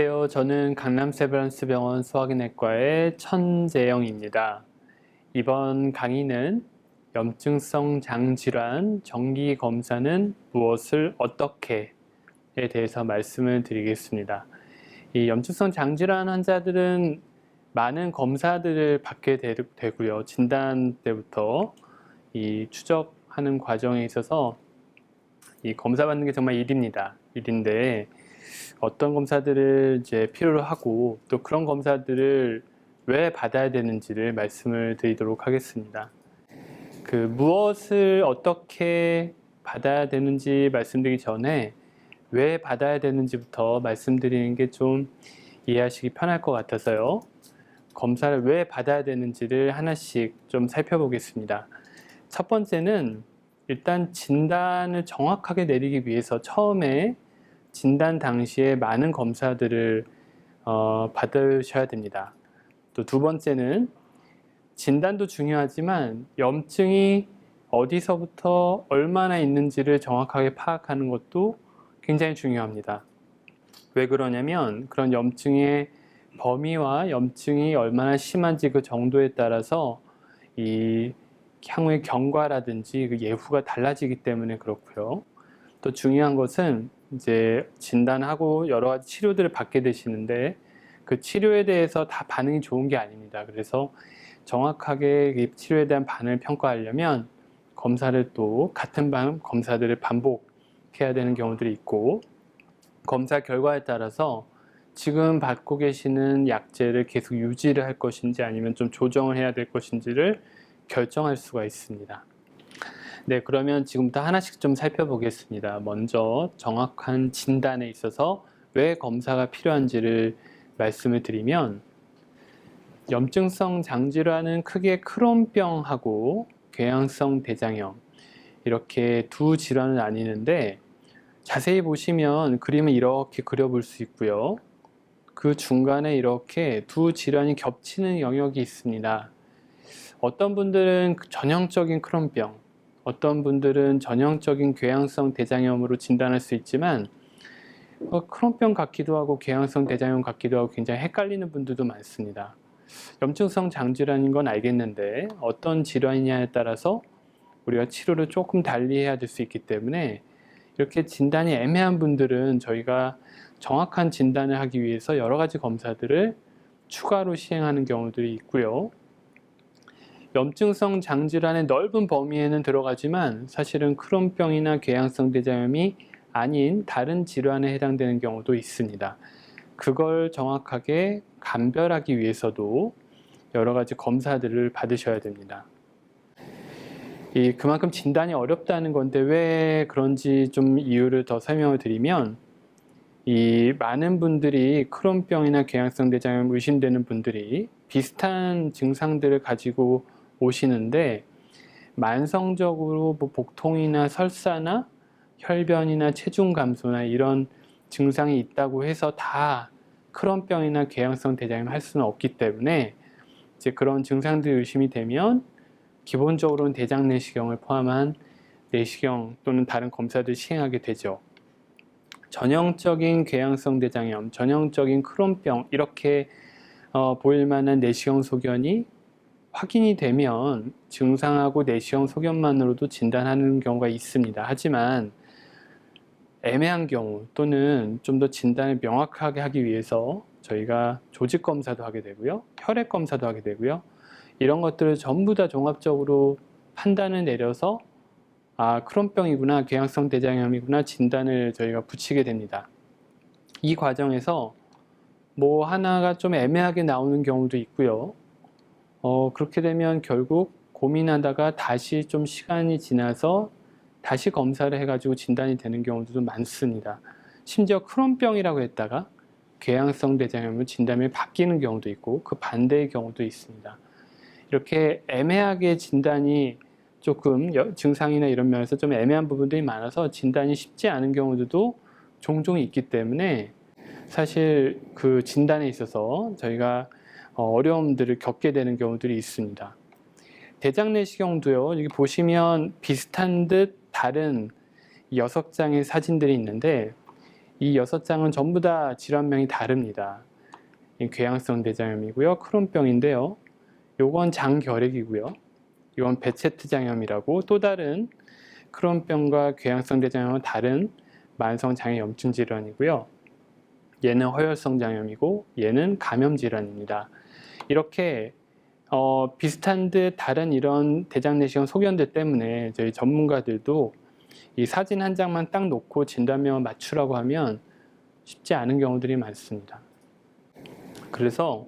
안녕하세요. 저는 강남 세브란스 병원 소화기내과의 천재영입니다. 이번 강의는 염증성 장질환 정기 검사는 무엇을 어떻게에 대해서 말씀을 드리겠습니다. 이 염증성 장질환 환자들은 많은 검사들을 받게 되, 되고요. 진단 때부터 이 추적하는 과정에 있어서 이 검사 받는 게 정말 일입니다. 일인데 어떤 검사들을 이제 필요로 하고 또 그런 검사들을 왜 받아야 되는지를 말씀을 드리도록 하겠습니다. 그 무엇을 어떻게 받아야 되는지 말씀드리기 전에 왜 받아야 되는지부터 말씀드리는 게 좀 이해하시기 편할 것 같아서요. 검사를 왜 받아야 되는지를 하나씩 좀 살펴보겠습니다. 첫 번째는 일단 진단을 정확하게 내리기 위해서 처음에 진단 당시에 많은 검사들을 어, 받으셔야 됩니다. 또 두 번째는 진단도 중요하지만 염증이 어디서부터 얼마나 있는지를 정확하게 파악하는 것도 굉장히 중요합니다. 왜 그러냐면 그런 염증의 범위와 염증이 얼마나 심한지 그 정도에 따라서 이 향후의 경과라든지 그 예후가 달라지기 때문에 그렇고요. 또 중요한 것은 이제 진단하고 여러 가지 치료들을 받게 되시는데 그 치료에 대해서 다 반응이 좋은 게 아닙니다. 그래서 정확하게 이 치료에 대한 반응을 평가하려면 검사를 또 같은 방 검사들을 반복해야 되는 경우들이 있고 검사 결과에 따라서 지금 받고 계시는 약제를 계속 유지를 할 것인지 아니면 좀 조정을 해야 될 것인지를 결정할 수가 있습니다. 네, 그러면 지금부터 하나씩 좀 살펴보겠습니다. 먼저 정확한 진단에 있어서 왜 검사가 필요한지를 말씀을 드리면 염증성 장질환은 크게 크론병하고 궤양성 대장염 이렇게 두 질환을 나뉘는데 자세히 보시면 그림을 이렇게 그려볼 수 있고요. 그 중간에 이렇게 두 질환이 겹치는 영역이 있습니다. 어떤 분들은 전형적인 크론병, 어떤 분들은 전형적인 궤양성 대장염으로 진단할 수 있지만 어, 크론병 같기도 하고 궤양성 대장염 같기도 하고 굉장히 헷갈리는 분들도 많습니다. 염증성 장질환인 건 알겠는데 어떤 질환이냐에 따라서 우리가 치료를 조금 달리 해야 될 수 있기 때문에 이렇게 진단이 애매한 분들은 저희가 정확한 진단을 하기 위해서 여러 가지 검사들을 추가로 시행하는 경우들이 있고요. 염증성 장질환의 넓은 범위에는 들어가지만 사실은 크론병이나 궤양성 대장염이 아닌 다른 질환에 해당되는 경우도 있습니다. 그걸 정확하게 감별하기 위해서도 여러 가지 검사들을 받으셔야 됩니다. 이 그만큼 진단이 어렵다는 건데 왜 그런지 좀 이유를 더 설명을 드리면 이 많은 분들이 크론병이나 궤양성 대장염 의심되는 분들이 비슷한 증상들을 가지고 오시는데 만성적으로 뭐 복통이나 설사나 혈변이나 체중 감소나 이런 증상이 있다고 해서 다 크론병이나 궤양성 대장염 할 수는 없기 때문에 이제 그런 증상들이 의심이 되면 기본적으로는 대장 내시경을 포함한 내시경 또는 다른 검사를 시행하게 되죠. 전형적인 궤양성 대장염, 전형적인 크론병 이렇게 어, 보일 만한 내시경 소견이 확인이 되면 증상하고 내시경 소견만으로도 진단하는 경우가 있습니다. 하지만 애매한 경우 또는 좀 더 진단을 명확하게 하기 위해서 저희가 조직 검사도 하게 되고요. 혈액 검사도 하게 되고요. 이런 것들을 전부 다 종합적으로 판단을 내려서 아, 크론병이구나, 궤양성 대장염이구나 진단을 저희가 붙이게 됩니다. 이 과정에서 뭐 하나가 좀 애매하게 나오는 경우도 있고요. 어, 그렇게 되면 결국 고민하다가 다시 좀 시간이 지나서 다시 검사를 해가지고 진단이 되는 경우도 많습니다. 심지어 크론병이라고 했다가 궤양성 대장염으로 진단이 바뀌는 경우도 있고 그 반대의 경우도 있습니다. 이렇게 애매하게 진단이 조금 증상이나 이런 면에서 좀 애매한 부분들이 많아서 진단이 쉽지 않은 경우들도 종종 있기 때문에 사실 그 진단에 있어서 저희가 어, 어려움들을 겪게 되는 경우들이 있습니다. 대장 내시경도요. 여기 보시면 비슷한 듯 다른 여섯 장의 사진들이 있는데 이 여섯 장은 전부 다 질환명이 다릅니다. 이 궤양성 대장염이고요. 크론병인데요. 요건 장결핵이고요. 이건 베체트 장염이라고 또 다른 크론병과 궤양성 대장염은 다른 만성 장애 염증 질환이고요. 얘는 허혈성 장염이고 얘는 감염 질환입니다. 이렇게 어, 비슷한 듯 다른 이런 대장 내시경 소견들 때문에 저희 전문가들도 이 사진 한 장만 딱 놓고 진단명을 맞추라고 하면 쉽지 않은 경우들이 많습니다. 그래서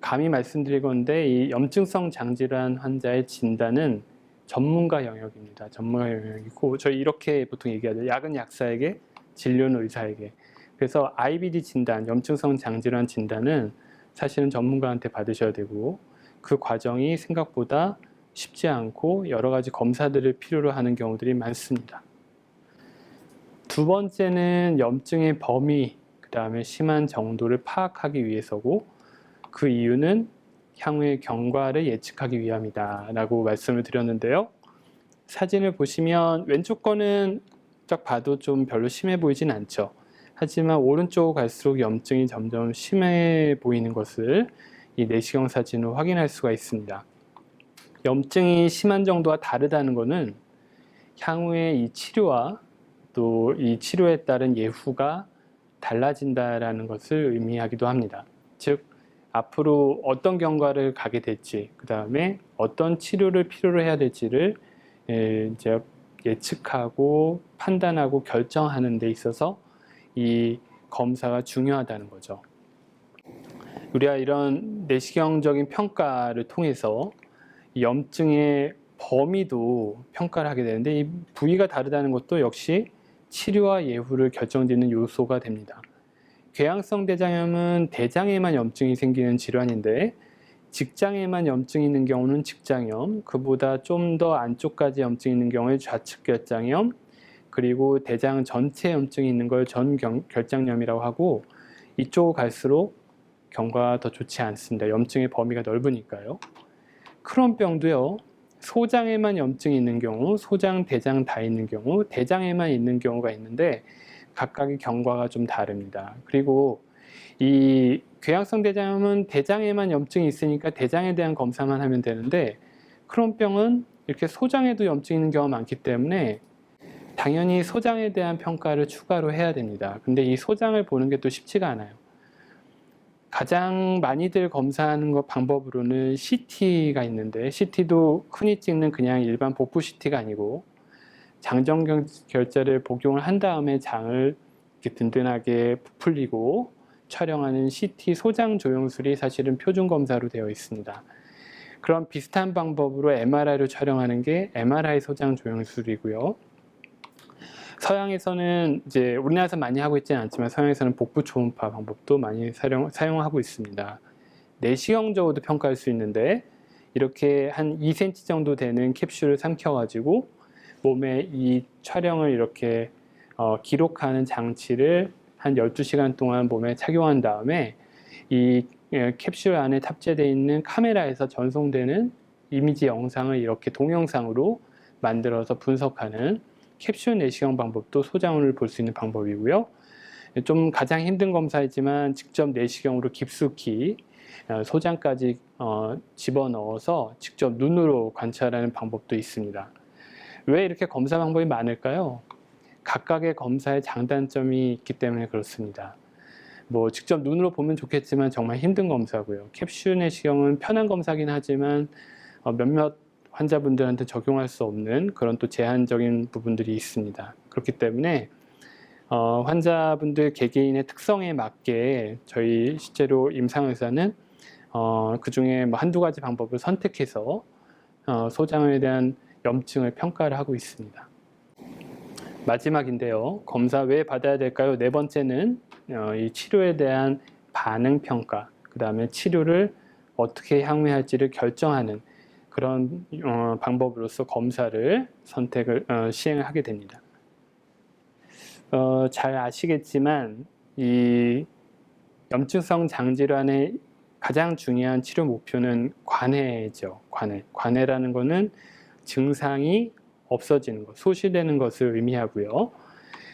감히 말씀드릴 건데 이 염증성 장질환 환자의 진단은 전문가 영역입니다. 전문가 영역이고 저희 이렇게 보통 얘기하죠. 약은 약사에게, 진료는 의사에게. 그래서 IBD 진단, 염증성 장질환 진단은 사실은 전문가한테 받으셔야 되고 그 과정이 생각보다 쉽지 않고 여러 가지 검사들을 필요로 하는 경우들이 많습니다. 두 번째는 염증의 범위, 그 다음에 심한 정도를 파악하기 위해서고 그 이유는 향후의 경과를 예측하기 위함이다 라고 말씀을 드렸는데요. 사진을 보시면 왼쪽 거는 딱 봐도 좀 별로 심해 보이진 않죠. 하지만 오른쪽 갈수록 염증이 점점 심해 보이는 것을 이 내시경 사진으로 확인할 수가 있습니다. 염증이 심한 정도와 다르다는 것은 향후에 이 치료와 또 이 치료에 따른 예후가 달라진다라는 것을 의미하기도 합니다. 즉 앞으로 어떤 경과를 가게 될지, 그 다음에 어떤 치료를 필요로 해야 될지를 예, 이제 예측하고 판단하고 결정하는 데 있어서 이 검사가 중요하다는 거죠. 우리가 이런 내시경적인 평가를 통해서 염증의 범위도 평가를 하게 되는데 이 부위가 다르다는 것도 역시 치료와 예후를 결정짓는 요소가 됩니다. 궤양성 대장염은 대장에만 염증이 생기는 질환인데 직장에만 염증이 있는 경우는 직장염, 그보다 좀 더 안쪽까지 염증이 있는 경우에 좌측 결장염, 그리고 대장 전체 염증이 있는 걸 전결장염이라고 하고 이쪽 갈수록 경과가 더 좋지 않습니다. 염증의 범위가 넓으니까요. 크론병도요. 소장에만 염증이 있는 경우, 소장, 대장 다 있는 경우, 대장에만 있는 경우가 있는데 각각의 경과가 좀 다릅니다. 그리고 이 궤양성 대장염은 대장에만 염증이 있으니까 대장에 대한 검사만 하면 되는데 크론병은 이렇게 소장에도 염증이 있는 경우가 많기 때문에 당연히 소장에 대한 평가를 추가로 해야 됩니다. 근데 이 소장을 보는 게 또 쉽지가 않아요. 가장 많이들 검사하는 것 방법으로는 CT가 있는데 CT도 흔히 찍는 그냥 일반 복부 CT가 아니고 장정경 결제를 복용을 한 다음에 장을 든든하게 부풀리고 촬영하는 CT 소장 조영술이 사실은 표준 검사로 되어 있습니다. 그런 비슷한 방법으로 MRI로 촬영하는 게 MRI 소장 조영술이고요. 서양에서는 이제 우리나라에서 많이 하고 있지는 않지만 서양에서는 복부 초음파 방법도 많이 사용, 사용하고 있습니다. 내시경적으로도 평가할 수 있는데 이렇게 한 2cm 정도 되는 캡슐을 삼켜가지고 몸에 이 촬영을 이렇게 어, 기록하는 장치를 한 12시간 동안 몸에 착용한 다음에 이 예, 캡슐 안에 탑재되어 있는 카메라에서 전송되는 이미지 영상을 이렇게 동영상으로 만들어서 분석하는 캡슐 내시경 방법도 소장을 볼 수 있는 방법이고요. 좀 가장 힘든 검사이지만 직접 내시경으로 깊숙이 어, 소장까지 어, 집어넣어서 직접 눈으로 관찰하는 방법도 있습니다. 왜 이렇게 검사 방법이 많을까요? 각각의 검사의 장단점이 있기 때문에 그렇습니다. 뭐 직접 눈으로 보면 좋겠지만 정말 힘든 검사고요. 캡슐 내시경은 편한 검사긴 하지만 어, 몇몇 환자분들한테 적용할 수 없는 그런 또 제한적인 부분들이 있습니다. 그렇기 때문에 어, 환자분들 개개인의 특성에 맞게 저희 실제로 임상의사는 어, 그 중에 뭐 한두 가지 방법을 선택해서 어, 소장에 대한 염증을 평가를 하고 있습니다. 마지막인데요. 검사 왜 받아야 될까요? 네 번째는 어, 이 치료에 대한 반응 평가, 그 다음에 치료를 어떻게 향후에 할지를 결정하는 그런 어, 방법으로서 검사를 선택을 어, 시행을 하게 됩니다. 어, 잘 아시겠지만 이 염증성 장질환의 가장 중요한 치료 목표는 관해죠. 관해. 관해라는 것은 증상이 없어지는 것, 소실되는 것을 의미하고요.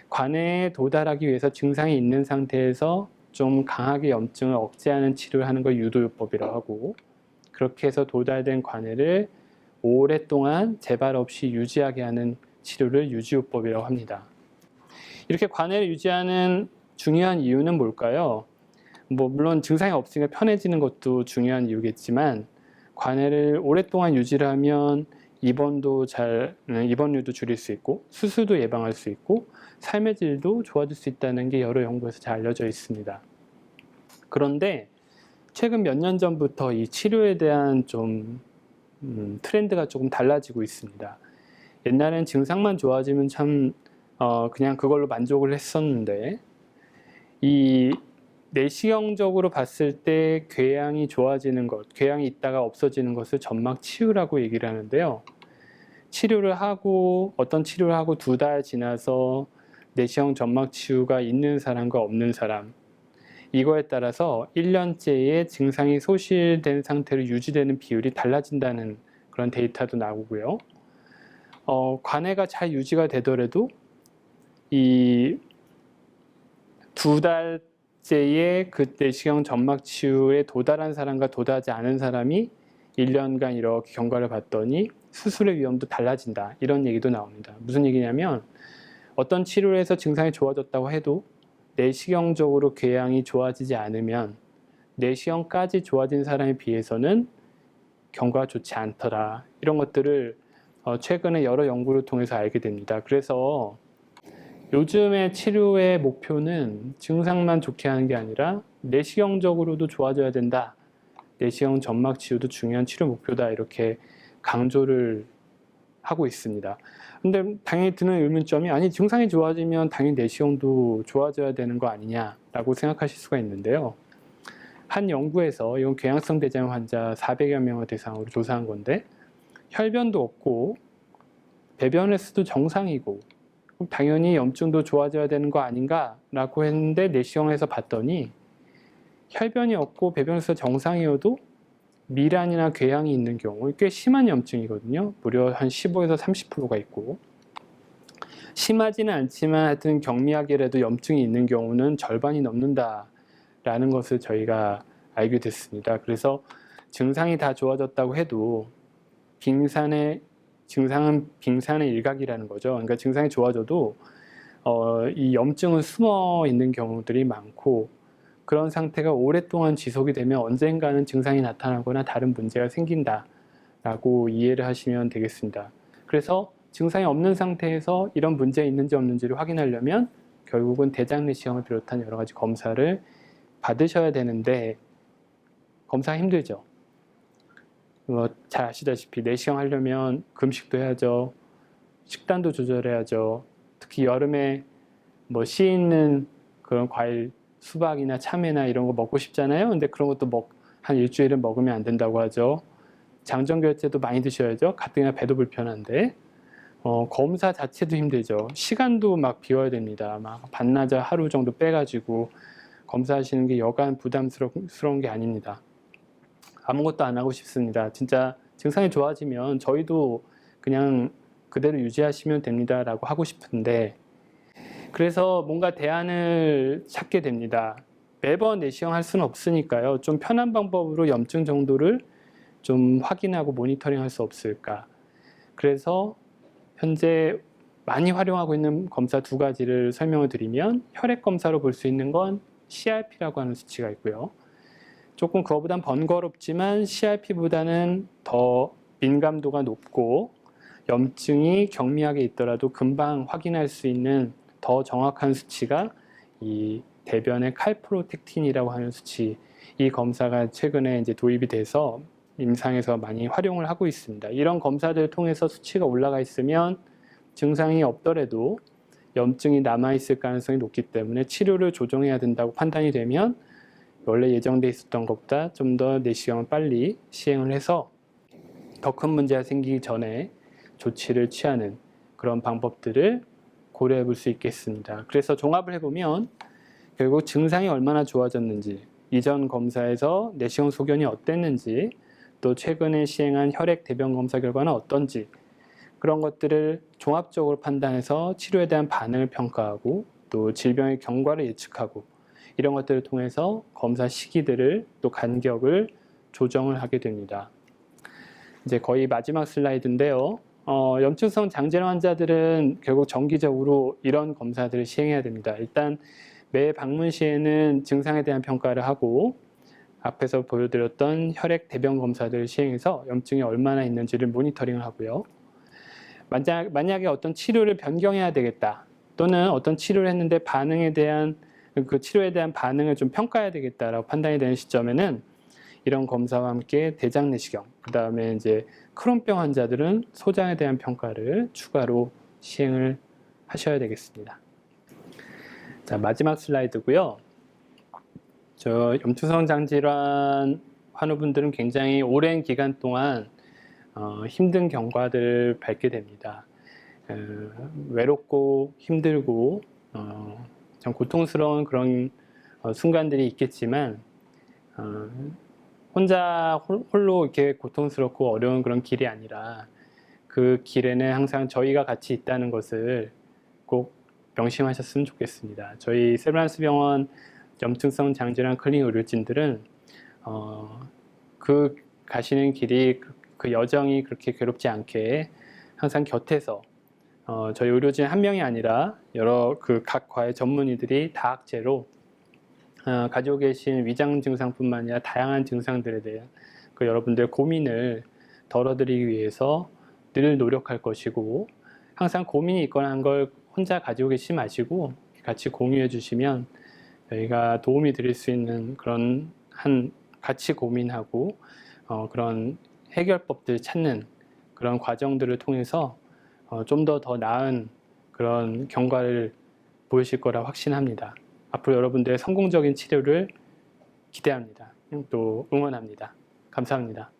관해에 도달하기 위해서 증상이 있는 상태에서 좀 강하게 염증을 억제하는 치료를 하는 걸 유도요법이라고 하고 그렇게 해서 도달된 관해를 오랫동안 재발 없이 유지하게 하는 치료를 유지요법이라고 합니다. 이렇게 관해를 유지하는 중요한 이유는 뭘까요? 뭐 물론 증상이 없으니까 편해지는 것도 중요한 이유겠지만 관해를 오랫동안 유지를 하면 입원도 잘 음, 입원율도 줄일 수 있고 수술도 예방할 수 있고 삶의 질도 좋아질 수 있다는 게 여러 연구에서 잘 알려져 있습니다. 그런데 최근 몇 년 전부터 이 치료에 대한 좀 음, 트렌드가 조금 달라지고 있습니다. 옛날엔 증상만 좋아지면 참 어, 그냥 그걸로 만족을 했었는데 이 내시경적으로 봤을 때 궤양이 좋아지는 것, 궤양이 있다가 없어지는 것을 점막 치유라고 얘기를 하는데요. 치료를 하고 어떤 치료를 하고 두 달 지나서 내시경 점막 치유가 있는 사람과 없는 사람 이거에 따라서 1년째의 증상이 소실된 상태로 유지되는 비율이 달라진다는 그런 데이터도 나오고요. 어, 관해가 잘 유지가 되더라도 이 두 달째의 그 내시경 점막 치유에 도달한 사람과 도달하지 않은 사람이 1년간 이렇게 경과를 봤더니 수술의 위험도 달라진다. 이런 얘기도 나옵니다. 무슨 얘기냐면 어떤 치료를 해서 증상이 좋아졌다고 해도 내시경적으로 궤양이 좋아지지 않으면 내시경까지 좋아진 사람에 비해서는 경과가 좋지 않더라. 이런 것들을 어, 최근에 여러 연구를 통해서 알게 됩니다. 그래서 요즘의 치료의 목표는 증상만 좋게 하는 게 아니라 내시경적으로도 좋아져야 된다. 내시경 점막 치유도 중요한 치료 목표다. 이렇게 강조를 하고 있습니다. 근데 당연히 드는 의문점이 아니 증상이 좋아지면 당연히 내시경도 좋아져야 되는 거 아니냐라고 생각하실 수가 있는데요. 한 연구에서 이건 궤양성 대장 환자 400여 명을 대상으로 조사한 건데 혈변도 없고 배변 횟수도 정상이고 당연히 염증도 좋아져야 되는 거 아닌가라고 했는데 내시경에서 봤더니 혈변이 없고 배변 횟수 정상이어도 미란이나 궤양이 있는 경우 꽤 심한 염증이거든요. 무려 한 15에서 30%가 있고 심하지는 않지만 하여튼 경미하게라도 염증이 있는 경우는 절반이 넘는다라는 것을 저희가 알게 됐습니다. 그래서 증상이 다 좋아졌다고 해도 빙산의 증상은 빙산의 일각이라는 거죠. 그러니까 증상이 좋아져도 어, 이 염증은 숨어 있는 경우들이 많고 그런 상태가 오랫동안 지속이 되면 언젠가는 증상이 나타나거나 다른 문제가 생긴다라고 이해를 하시면 되겠습니다. 그래서 증상이 없는 상태에서 이런 문제 있는지 없는지를 확인하려면 결국은 대장 내시경을 비롯한 여러 가지 검사를 받으셔야 되는데 검사 힘들죠. 뭐 잘 아시다시피 내시경 하려면 금식도 해야죠. 식단도 조절해야죠. 특히 여름에 뭐 씨 있는 그런 과일 수박이나 참외나 이런 거 먹고 싶잖아요. 근데 그런 것도 먹, 한 일주일은 먹으면 안 된다고 하죠. 장정결제도 많이 드셔야죠. 가뜩이나 배도 불편한데. 어, 검사 자체도 힘들죠. 시간도 막 비워야 됩니다. 막 반나절 하루 정도 빼가지고 검사하시는 게 여간 부담스러운 게 아닙니다. 아무것도 안 하고 싶습니다. 진짜 증상이 좋아지면 저희도 그냥 그대로 유지하시면 됩니다라고 하고 싶은데 그래서 뭔가 대안을 찾게 됩니다. 매번 내시경 할 수는 없으니까요. 좀 편한 방법으로 염증 정도를 좀 확인하고 모니터링 할 수 없을까. 그래서 현재 많이 활용하고 있는 검사 두 가지를 설명을 드리면 혈액 검사로 볼 수 있는 건 CRP라고 하는 수치가 있고요. 조금 그거보단 번거롭지만 CRP보다는 더 민감도가 높고 염증이 경미하게 있더라도 금방 확인할 수 있는 더 정확한 수치가 이 대변의 칼프로텍틴이라고 하는 수치 이 검사가 최근에 이제 도입이 돼서 임상에서 많이 활용을 하고 있습니다. 이런 검사들을 통해서 수치가 올라가 있으면 증상이 없더라도 염증이 남아 있을 가능성이 높기 때문에 치료를 조정해야 된다고 판단이 되면 원래 예정돼 있었던 것보다 좀 더 내시경을 빨리 시행을 해서 더 큰 문제가 생기기 전에 조치를 취하는 그런 방법들을 고려해 볼 수 있겠습니다. 그래서 종합을 해보면 결국 증상이 얼마나 좋아졌는지, 이전 검사에서 내시경 소견이 어땠는지, 또 최근에 시행한 혈액 대변 검사 결과는 어떤지, 그런 것들을 종합적으로 판단해서 치료에 대한 반응을 평가하고 또 질병의 경과를 예측하고 이런 것들을 통해서 검사 시기들을 또 간격을 조정을 하게 됩니다. 이제 거의 마지막 슬라이드인데요. 어, 염증성 장질환 환자들은 결국 정기적으로 이런 검사들을 시행해야 됩니다. 일단 매 방문 시에는 증상에 대한 평가를 하고 앞에서 보여드렸던 혈액 대변 검사들을 시행해서 염증이 얼마나 있는지를 모니터링을 하고요. 만약, 만약에 어떤 치료를 변경해야 되겠다 또는 어떤 치료를 했는데 반응에 대한 그 치료에 대한 반응을 좀 평가해야 되겠다라고 판단이 되는 시점에는 이런 검사와 함께 대장 내시경, 그 다음에 이제 크론병 환자들은 소장에 대한 평가를 추가로 시행을 하셔야 되겠습니다. 자, 마지막 슬라이드고요. 저 염증성 장질환 환우분들은 굉장히 오랜 기간 동안 어, 힘든 경과들을 밟게 됩니다. 어, 외롭고 힘들고 어, 참 고통스러운 그런 어, 순간들이 있겠지만 어, 혼자 홀- 홀로 이렇게 고통스럽고 어려운 그런 길이 아니라 그 길에는 항상 저희가 같이 있다는 것을 꼭 명심하셨으면 좋겠습니다. 저희 세브란스 병원 염증성 장질환 클리닉 의료진들은 어, 그 가시는 길이 그, 그 여정이 그렇게 괴롭지 않게 항상 곁에서 어, 저희 의료진 한 명이 아니라 여러 그 각 과의 전문의들이 다학제로 어, 가지고 계신 위장 증상뿐만 아니라 다양한 증상들에 대한 그 여러분들의 고민을 덜어드리기 위해서 늘 노력할 것이고 항상 고민이 있거나 한 걸 혼자 가지고 계시지 마시고 같이 공유해 주시면 저희가 도움이 드릴 수 있는 그런 한 같이 고민하고 어, 그런 해결법들 찾는 그런 과정들을 통해서 어, 좀더더 나은 그런 경과를 보이실 거라 확신합니다. 앞으로 여러분들의 성공적인 치료를 기대합니다. 또 응원합니다. 감사합니다.